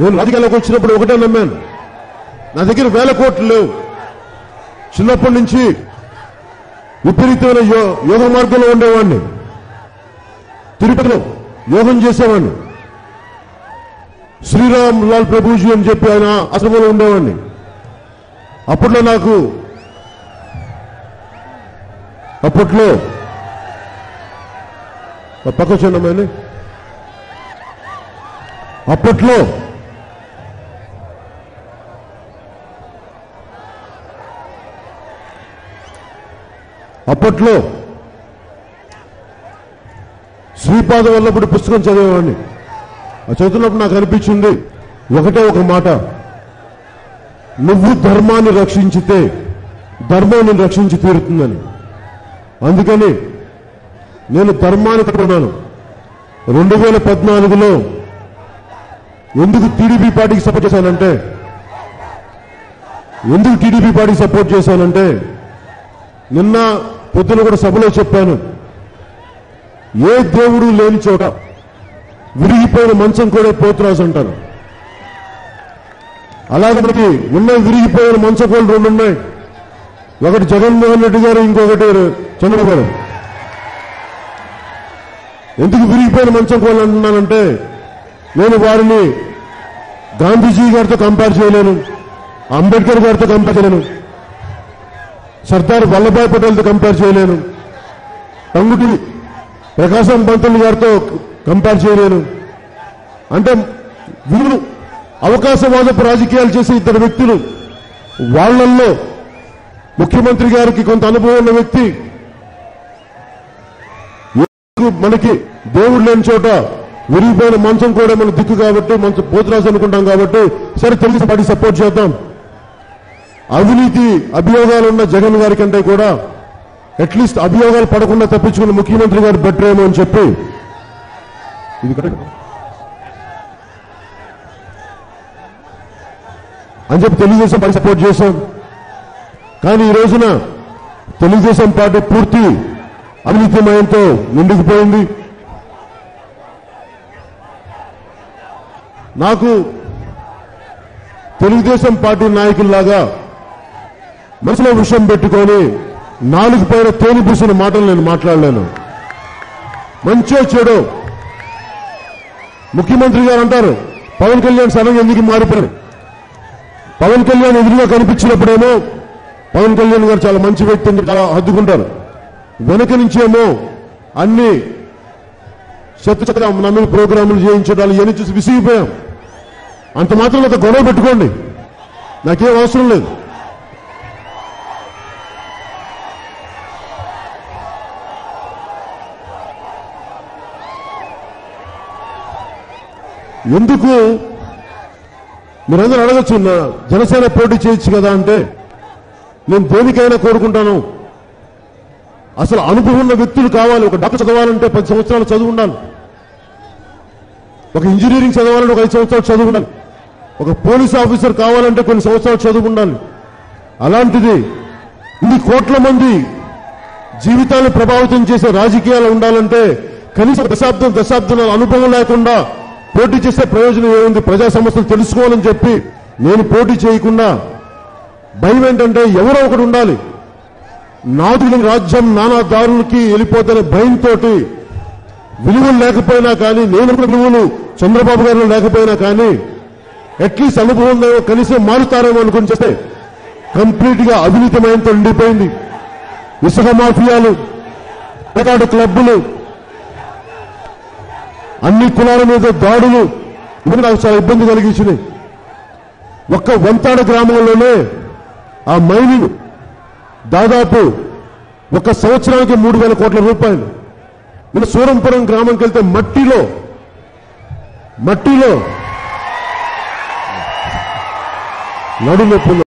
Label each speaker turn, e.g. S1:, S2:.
S1: నేను రాజకీయాల్లోకి వచ్చినప్పుడు ఒకటే నమ్మాను. నా దగ్గర వేల కోట్లు లేవు. చిన్నప్పటి నుంచి విపరీతమైన యోగ మార్గంలో ఉండేవాడిని. తిరుపతిలో యోగం చేసేవాడిని. శ్రీరామ్ లాల్ ప్రభుజీ అని చెప్పి ఆయన అసలు ఉండేవాడిని. అప్పట్లో నాకు అప్పట్లో పక్క చిన్నమ్మని అప్పట్లో అప్పట్లో శ్రీపాద వల్లప్పుడు పుస్తకం చదివేవాడిని. ఆ చదువుతున్నప్పుడు నాకు అనిపించింది ఒకటే ఒక మాట. నువ్వు ధర్మాన్ని రక్షించితే ధర్మాన్ని రక్షించి తీరుతుందని. అందుకని నేను ధర్మాన్ని కట్టుకున్నాను రెండు వేల పద్నాలుగులో ఎందుకు టీడీపీ పార్టీకి సపోర్ట్ చేశానంటే ఎందుకు టీడీపీ పార్టీకి సపోర్ట్ చేశానంటే నిన్న పొద్దున కూడా సభలో చెప్పాను. ఏ దేవుడు లేని చోట విరిగిపోయిన మంచం కూడా పోతురాజు అంటారు. అలాగే మనకి ఉన్న విరిగిపోయిన మంచం కూడా రెండు ఉన్నాయి. ఒకటి జగన్మోహన్ రెడ్డి గారు ఇంకొకటి చంద్రబాబు గారు. ఎందుకు విరిగిపోయిన మంచం కోళ్ళు అంటున్నానంటే నేను వారిని గాంధీజీ గారితో కంపేర్ చేయలేను అంబేద్కర్ గారితో కంపేర్ చేయలేను. సర్దార్ వల్లభాయ్ పటేల్తో కంపేర్ చేయలేను. టంగుటి ప్రకాశం పంతులు గారితో కంపేర్ చేయలేను. అంటే వీరు అవకాశవాదపు రాజకీయాలు చేసే ఇద్దరు వ్యక్తులు వాళ్ళల్లో ముఖ్యమంత్రి గారికి కొంత అనుభవం ఉన్న వ్యక్తి మనకి దేవుడు లేని చోట విరిగిపోయిన మంచం కూడా మన దిక్కు కాబట్టి మంచం పోతురాజు అనుకుంటాం కాబట్టి సరే తెలుగు పార్టీ సపోర్ట్ చేద్దాం. అవినీతి అభియోగాలు ఉన్న జగన్ గారి కంటే కూడా అట్లీస్ట్ అభియోగాలు పడకుండా తప్పించుకున్న ముఖ్యమంత్రి గారు బెటర్ ఏమో అని చెప్పి ఇది కరెక్ట్. అని చెప్పి తెలుగుదేశం పార్టీ సపోర్ట్ చేశాం. కానీ ఈ రోజున తెలుగుదేశం పార్టీ పూర్తి అవినీతిమయంతో నిండుకుపోయింది నాకు తెలుగుదేశం పార్టీ నాయకుల్లాగా మనసులో విషయం పెట్టుకొని నాలుగు పైన తేలి పూసిన మాటలు నేను మాట్లాడలేను. మంచో చెడు. ముఖ్యమంత్రి గారు అంటారు పవన్ కళ్యాణ్ సడన్ ఎందుకు మారిపోయారు పవన్ కళ్యాణ్ ఎదురుగా కనిపించినప్పుడేమో పవన్ కళ్యాణ్ గారు చాలా మంచి వ్యక్తి అని చాలా హద్దుకుంటారు. వెనక నుంచేమో అన్ని శత్రుచక్ర చెత్త నమ్మిన ప్రోగ్రాములు చేయించడాలు ఇవన్నీ చూసి విసిగిపోయాం. అంత మాత్రం ఒక గొడవ పెట్టుకోండి. నాకేం అవసరం లేదు. ఎందుకు? మీరందరూ అడగచ్చు నా జనసేన పోటీ చేయొచ్చు కదా అంటే నేను దేనికైనా కోరుకుంటాను. అసలు అనుభవం ఉన్న వ్యక్తులు కావాలి ఒక డాక్టర్ చదవాలంటే పది సంవత్సరాలు చదువు ఉండాలి ఒక ఇంజనీరింగ్ చదవాలంటే ఒక ఐదు సంవత్సరాలు చదువు ఉండాలి ఒక పోలీస్ ఆఫీసర్ కావాలంటే కొన్ని సంవత్సరాలు చదువు ఉండాలి అలాంటిది ఇది కోట్ల మంది జీవితాన్ని ప్రభావితం చేసే రాజకీయాలు ఉండాలంటే కనీసం దశాబ్దం దశాబ్దాల అనుభవం లేకుండా పోటీ చేస్తే ప్రయోజనం ఏముంది? ప్రజా సమస్యలు తెలుసుకోవాలని చెప్పి నేను పోటీ చేయకుండా భయం ఏంటంటే ఎవరో ఒకడు ఉండాలి. నాదుడి రాజ్యం నానా దారులకి వెళ్ళిపోతున్న భయంతో విలువలు లేకపోయినా కానీ నేను విలువలు చంద్రబాబు గారు లేకపోయినా కానీ అట్లీస్ట్ అనుభవం కనీసం మారుతారేమో అనుకుని చేస్తే కంప్లీట్గా అవినీతిమయంతో ఉండిపోయింది ఇసుక మాఫియాలు పేకాట క్లబ్బులు అన్ని కులాల మీద దాడులు. ఇవన్నీ నాకు చాలా ఇబ్బంది కలిగించినాయి. ఒక్క వంతాడ గ్రామంలోనే ఆ మైనింగ్ దాదాపు ఒక సంవత్సరానికి మూడు వేల కోట్ల రూపాయలు. నేను సూరంపురం గ్రామంకి వెళ్తే మట్టిలో మట్టిలో నడు నొప్పులు.